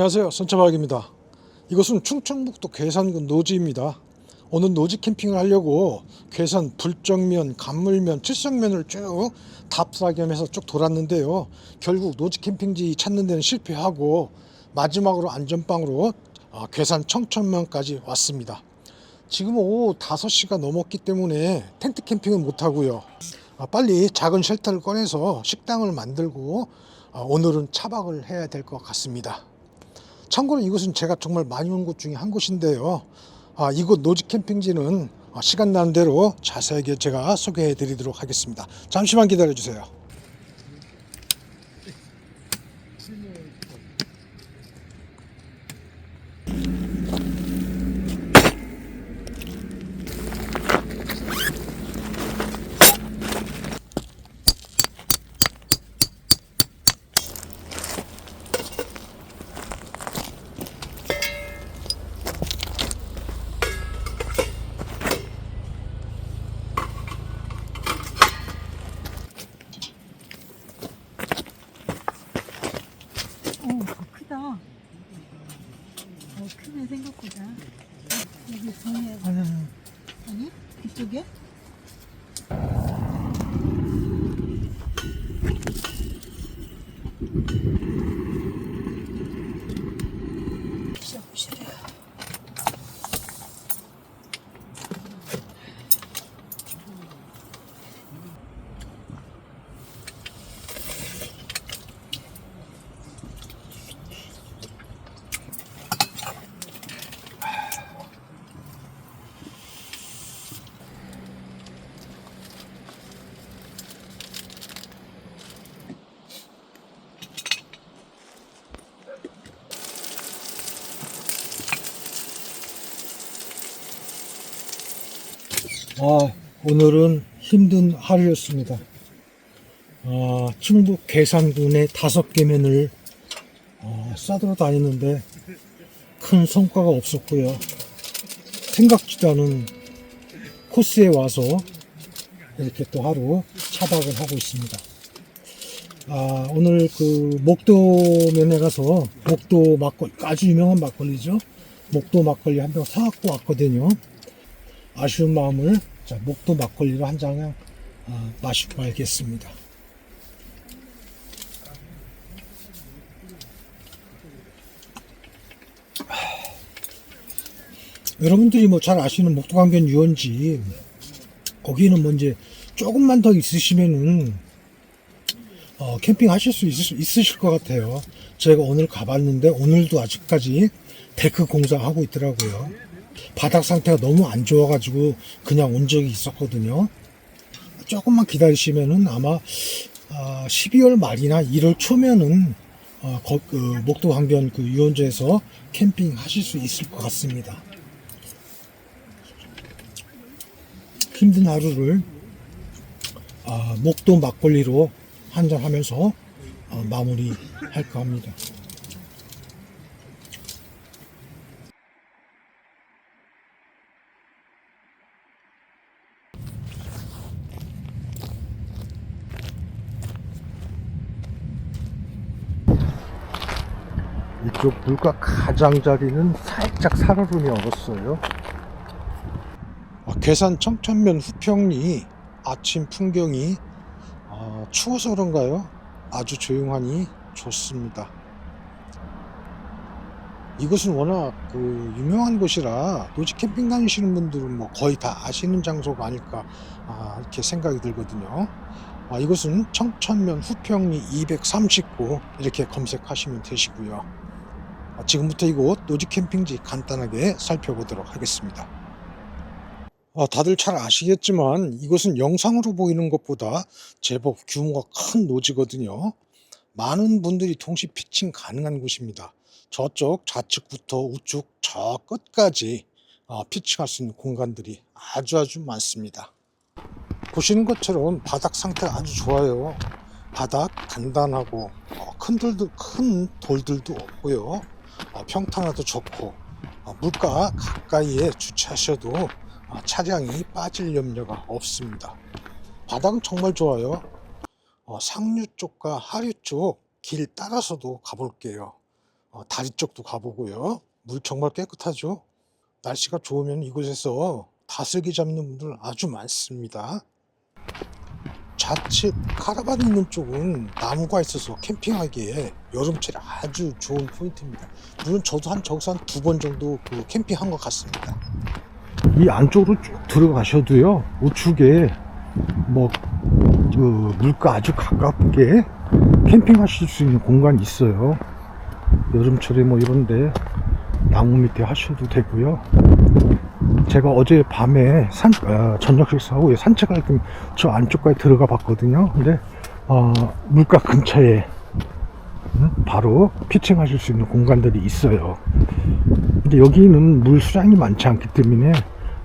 안녕하세요. 선차박입니다. 이곳은 충청북도 괴산군 노지입니다. 오늘 노지 캠핑을 하려고 괴산 불정면, 간물면, 칠성면을 쭉 답사겸해서 쭉 돌았는데요. 결국 노지 캠핑지 찾는 데는 실패하고 마지막으로 안전빵으로 아, 괴산 청천면까지 왔습니다. 지금 오후 5시가 넘었기 때문에 텐트 캠핑은 못하고요. 아, 빨리 작은 쉘터를 꺼내서 식당을 만들고 아, 오늘은 차박을 해야 될 것 같습니다. 참고로 이곳은 제가 정말 많이 온 곳 중에 한 곳인데요. 아, 이곳 노지 캠핑지는 아, 시간 나는 대로 자세하게 제가 소개해 드리도록 하겠습니다. 잠시만 기다려 주세요. 어, 더 크다. 어, 크네, 생각보다. 여기 정해, 아니? 아, 오늘은 힘든 하루였습니다. 아, 충북 괴산군의 다섯 개면을 어, 싸들어 다니는데 큰 성과가 없었고요. 생각지도 않은 코스에 와서 이렇게 또 하루 차박을 하고 있습니다. 아, 오늘 그 목도면에 가서 목도 막걸리, 아주 유명한 막걸리죠. 목도 막걸리 한 병 사갖고 왔거든요. 아쉬운 마음을 자, 목도 막걸리로 한 잔 어, 마시고 말겠습니다. 여러분들이 뭐 잘 아시는 목도강변 유원지 거기는 뭐 이제 조금만 더 있으시면은 어, 캠핑 하실 수 있으, 있으실 것 같아요. 제가 오늘 가봤는데 오늘도 아직까지 데크 공사하고 있더라고요. 바닥 상태가 너무 안 좋아가지고 그냥 온 적이 있었거든요. 조금만 기다리시면은 아마 아, 12월 말이나 1월 초면은 어, 거- 그 목도 강변 그 유원지에서 캠핑 하실 수 있을 것 같습니다. 힘든 하루를 아, 목도 막걸리로 한잔 하면서 어, 마무리 할까 합니다. 이쪽 물가 가장자리는 살짝 살얼음이 얼었어요. 아, 괴산 청천면 후평리 아침 풍경이 아, 추워서 그런가요? 아주 조용하니 좋습니다. 이곳은 워낙 그 유명한 곳이라 노지 캠핑 다니시는 분들은 뭐 거의 다 아시는 장소가 아닐까 아, 이렇게 생각이 들거든요. 아, 이곳은 청천면 후평리 239 이렇게 검색하시면 되시고요. 아, 지금부터 이곳 노지 캠핑지 간단하게 살펴보도록 하겠습니다. 아, 다들 잘 아시겠지만 이곳은 영상으로 보이는 것보다 제법 규모가 큰 노지거든요. 많은 분들이 동시 피칭 가능한 곳입니다. 저쪽 좌측부터 우측 저 끝까지 어, 피칭할 수 있는 공간들이 아주 아주 많습니다. 보시는 것처럼 바닥 상태가 아주 좋아요. 바닥 단단하고 어, 큰 돌도 큰 돌들도 없고요. 어, 평탄화도 좋고 어, 물가 가까이에 주차하셔도 어, 차량이 빠질 염려가 없습니다. 바닥은 정말 좋아요. 어, 상류 쪽과 하류 쪽 길 따라서도 가볼게요. 어, 다리 쪽도 가보고요. 물 정말 깨끗하죠. 날씨가 좋으면 이곳에서 다슬기 잡는 분들 아주 많습니다. 좌측 카라반 있는 쪽은 나무가 있어서 캠핑하기에 여름철에 아주 좋은 포인트입니다. 물론 저도 한 저기서 한 두 번 정도 그 캠핑한 것 같습니다. 이 안쪽으로 쭉 들어가셔도요 우측에 뭐 그 물가 아주 가깝게 캠핑하실 수 있는 공간이 있어요. 여름철에 뭐 이런데 나무 밑에 하셔도 되고요. 제가 어제 밤에 산, 어, 저녁 식사하고 산책할 겸저 안쪽까지 들어가 봤거든요. 근데 어, 물가 근처에 음, 바로 피칭하실 수 있는 공간들이 있어요. 근데 여기는 물 수량이 많지 않기 때문에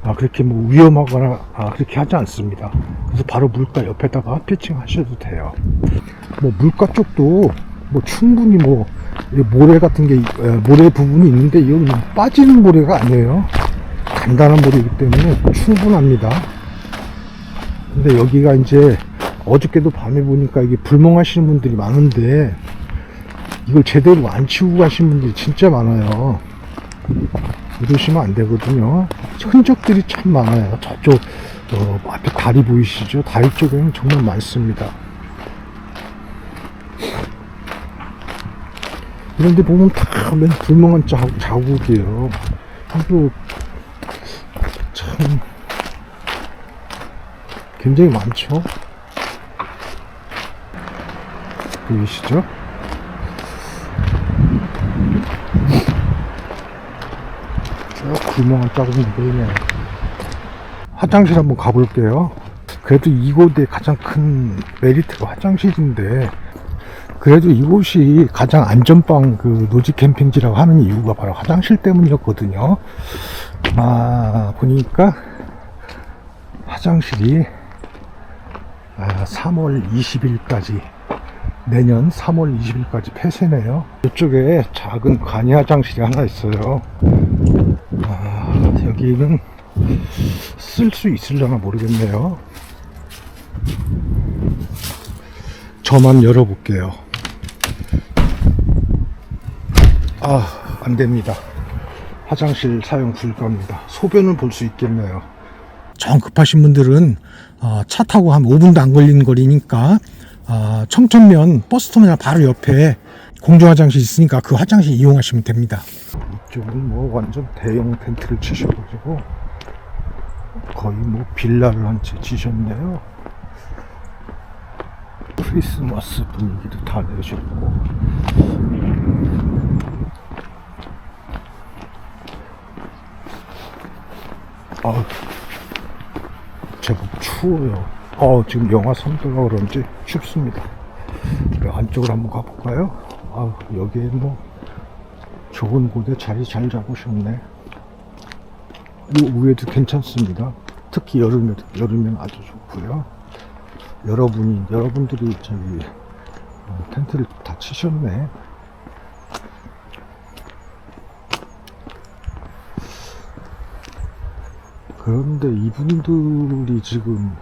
아, 그렇게 뭐 위험하거나 아, 그렇게 하지 않습니다. 그래서 바로 물가 옆에다가 피칭 하셔도 돼요. 뭐 물가 쪽도 뭐 충분히 뭐이 모래 같은 게 에, 모래 부분이 있는데 이건 뭐 빠지는 모래가 아니에요. 단단한 모래이기 때문에 충분합니다. 근데 여기가 이제 어저께도 밤에 보니까 이게 불멍하시는 분들이 많은데 이걸 제대로 안 치우고 가신 분들이 진짜 많아요. 이러시면 안 되거든요. 흔적들이 참 많아요. 저쪽 어, 앞에 다리 보이시죠? 다리 쪽에는 정말 많습니다. 이런데 보면 다 맨 불멍한 자, 자국이에요. 참 굉장히 많죠. 보이시죠? 쭉 불멍한 자국이 보이네요. 화장실 한번 가볼게요. 그래도 이곳의 가장 큰 메리트가 화장실인데, 그래도 이곳이 가장 안전방 그 노지 캠핑지라고 하는 이유가 바로 화장실 때문이었거든요. 아, 보니까 화장실이 아, 3월 20일까지 내년 3월 20일까지 폐쇄네요. 이쪽에 작은 간이 화장실이 하나 있어요. 아, 여기는 쓸 수 있으려나 모르겠네요. 저만 열어볼게요. 아, 안 됩니다. 화장실 사용 불가입니다. 소변을 볼 수 있겠네요. 정 급하신 분들은 어, 차 타고 한 5분도 안 걸리는 거리니까 어, 청천면 버스터미널 바로 옆에 공중 화장실 있으니까 그 화장실 이용하시면 됩니다. 이쪽은 뭐 완전 대형 텐트를 치셔가지고 거의 뭐 빌라를 한채 치셨네요. 크리스마스 분위기도 다 내셨고 아 제법 추워요. 어 지금 영하 3도라 그런지 춥습니다. 그 안쪽으로 한번 가볼까요? 아 여기에 뭐 좋은 곳에 자리 잘 잡으셨네. 이 위에도 괜찮습니다. 특히 여름에 여름엔 아주 좋고요. 여러분이 여러분들이 저기 어, 텐트를 다 치셨네. 그런데 이분들이 지금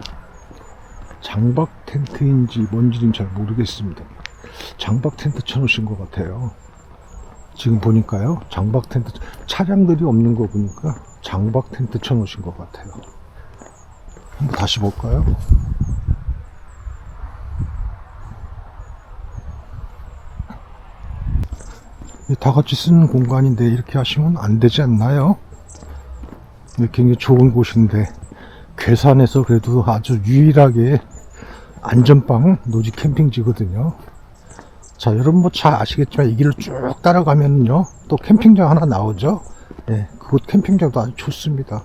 장박 텐트인지 뭔지는 잘 모르겠습니다. 장박 텐트 쳐놓으신 것 같아요. 지금 보니까요. 장박 텐트, 차량들이 없는 거 보니까 장박 텐트 쳐놓으신 것 같아요. 한번 다시 볼까요? 이다 같이 쓰는 공간인데 이렇게 하시면 안 되지 않나요? 굉장히 좋은 곳인데 괴산에서 그래도 아주 유일하게 안전방 노지 캠핑지거든요. 자, 여러분 뭐 잘 아시겠지만 이 길을 쭉 따라가면요 또 캠핑장 하나 나오죠. 예, 그곳 캠핑장도 아주 좋습니다.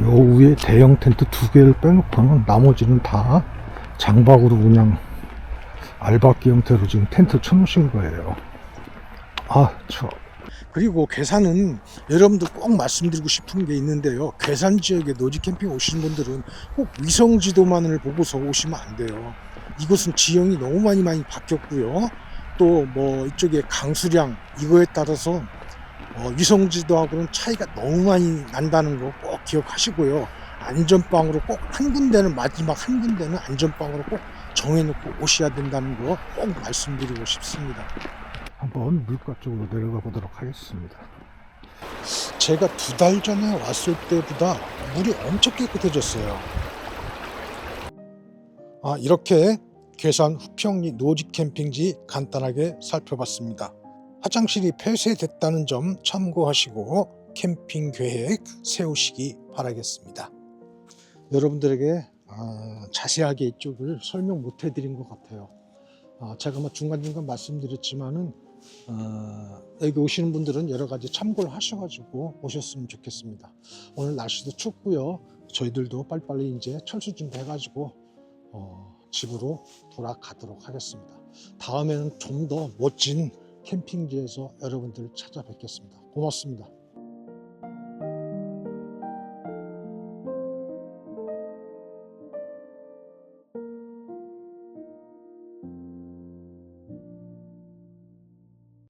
요 위에 대형 텐트 두 개를 빼놓고는 나머지는 다 장박으로 그냥 알바기 형태로 지금 텐트 쳐놓으신 거예요. 아, 저. 그리고 괴산은 여러분들 꼭 말씀드리고 싶은 게 있는데요. 괴산 지역에 노지 캠핑 오시는 분들은 꼭 위성 지도만을 보고서 오시면 안 돼요. 이곳은 지형이 너무 많이 많이 바뀌었고요. 또 뭐 이쪽에 강수량 이거에 따라서 어, 위성 지도하고는 차이가 너무 많이 난다는 거 꼭 기억하시고요. 안전방으로 꼭 한 군데는 마지막 한 군데는 안전방으로 꼭 정해놓고 오셔야 된다는 거 꼭 말씀드리고 싶습니다. 한번 물가 쪽으로 내려가 보도록 하겠습니다. 제가 두 달 전에 왔을 때보다 물이 엄청 깨끗해졌어요. 아, 이렇게 괴산 후평리 노지 캠핑지 간단하게 살펴봤습니다. 화장실이 폐쇄됐다는 점 참고하시고 캠핑 계획 세우시기 바라겠습니다. 여러분들에게 아, 자세하게 이쪽을 설명 못 해드린 것 같아요. 아, 제가 뭐 중간중간 말씀드렸지만은 어, 여기 오시는 분들은 여러 가지 참고를 하셔가지고 오셨으면 좋겠습니다. 오늘 날씨도 춥고요. 저희들도 빨리빨리 이제 철수 준비해가지고 어, 집으로 돌아가도록 하겠습니다. 다음에는 좀 더 멋진 캠핑지에서 여러분들 찾아뵙겠습니다. 고맙습니다.